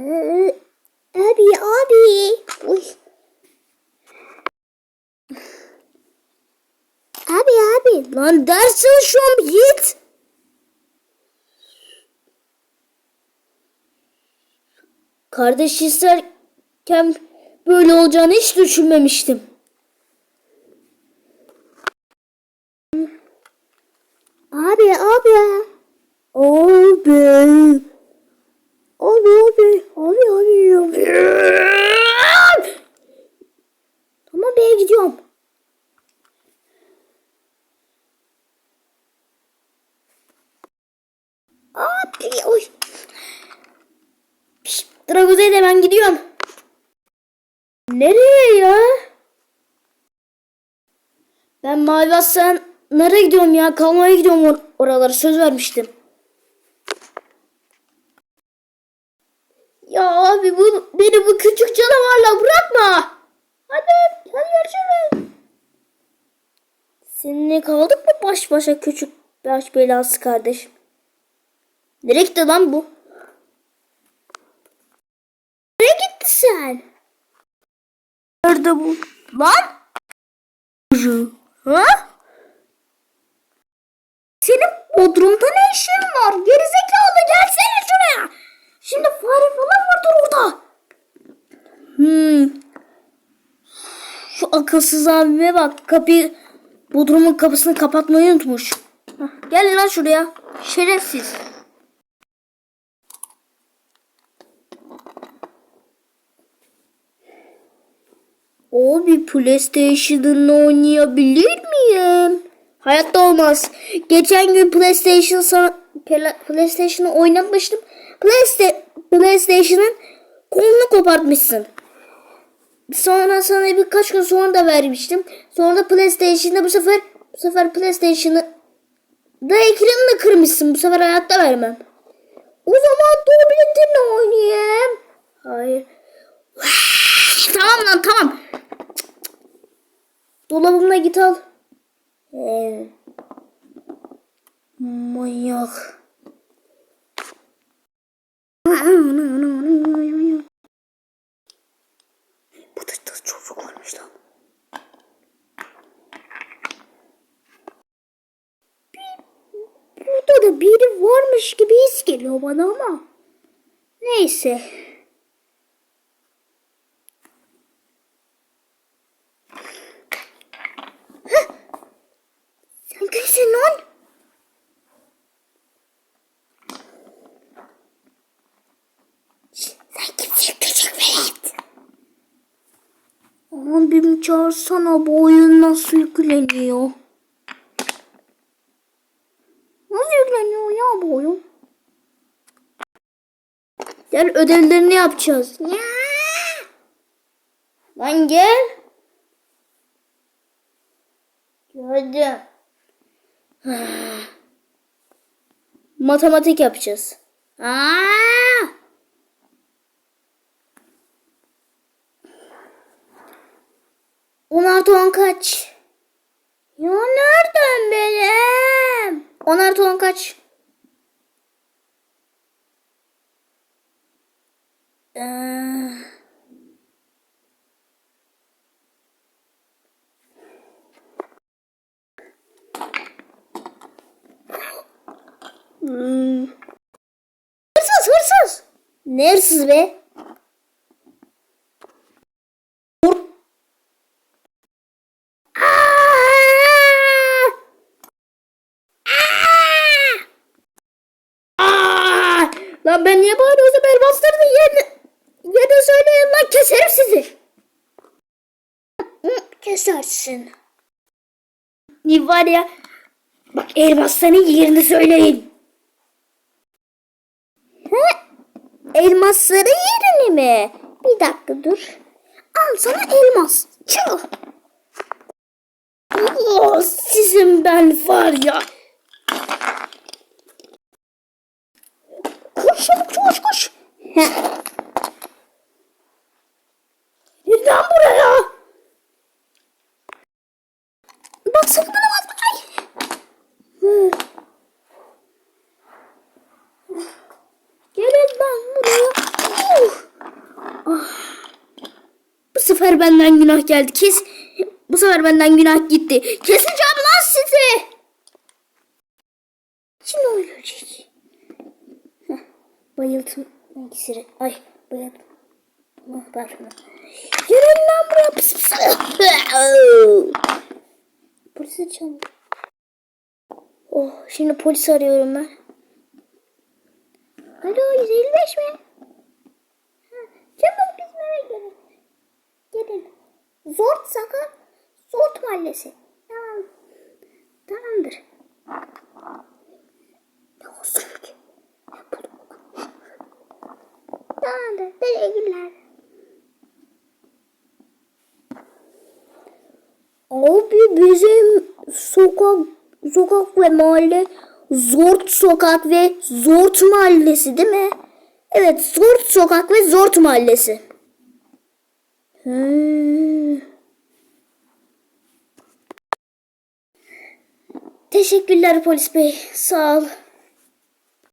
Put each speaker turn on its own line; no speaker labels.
Ee, Abi abi. Uy. Abi abi. Lan ders çalışıyorum Yiğit. Kardeş isterken böyle olacağını hiç düşünmemiştim. Abi. Abi. Abi abi. Abi abi abi. Be gidiyorum. Abi oy. Ben gidiyorum. Nereye ya? Ben Mavi Aslanlara gidiyorum ya. Kalmaya gidiyorum or oralara. Söz vermiştim. Ya abi bu beni bu küçük canavarla bırakma. Seninle kaldık mı baş başa küçük baş belası kardeşim? Nereye gitti lan bu? Nereye gitti sen? Nerede bu? Lan? Ha? Senin bodrumda ne işin var? Gerizekalı gelsene şuraya. Şimdi fare falan vardır orada. Hmm. Şu akılsız abime bak kapıyı bodrumun kapısını kapatmayı unutmuş. Hah, Gel lan şuraya. Şerefsiz. Abi PlayStation'ını oynayabilir miyim? Hayatta olmaz. Geçen gün PlayStation sana Pla- PlayStation'ı oynatmıştım. Playsta PlayStation'ın kolunu kopartmışsın. Sonra sana birkaç gün sonra da vermiştim. Sonra da PlayStation'da bu sefer bu sefer PlayStation'ı da ekranını kırmışsın. Bu sefer hayatta vermem. O zaman tabletinle oynayayım. Hayır. tamam lan tamam. Dolabımda git al. Ee, manyak. Bu da da çocuk varmış lan. Bir- Burada da biri varmış gibi his geliyor bana ama. Neyse. Sen kimsin lan? Sen kimsin küçük velet? Abim çağırsana bu oyun nasıl yükleniyor? Nasıl yükleniyor ya bu oyun? Gel ödevlerini yapacağız. Ya. Lan gel. Hadi. Matematik yapacağız. Aa! On artı on kaç? Ya nereden benim? On artı on kaç? Hmm. Hırsız hırsız. Ne hırsız be? Vur. Lan ben niye bağırıyorsam elmaslarını yerini, yerini söyleyin lan keserim sizi. Hı, Kesersin. Ne var ya? Bak elmasların yerini söyleyin. Elmasları yerini mi? Bir dakika dur. Al sana elmas. Çıl. Oh, sizin ben var ya. Koş çabuk koş koş. Heh. Neden buraya? Bana bakma. Ay. Gelin lan buraya. Uh. sefer benden günah geldi. Kes. Bu sefer benden günah gitti. Keseceğim lan sizi. Şimdi ölecek. Bayıldım iksiri. Ay bayıldım. Ah, şunu. Yürüyün lan buraya. Pıs pıs. Polisi çağır. Oh şimdi polis arıyorum ben. Alo 155 mi? Ha, Çabuk bizim eve gelin. Gelin. Zort Saka Zort Mahallesi. Tamam. Abi bizim sokak sokak ve mahalle Zort sokak ve Zort mahallesi değil mi? Evet Zort sokak ve Zort mahallesi. Hmm. Teşekkürler polis bey. Sağ ol.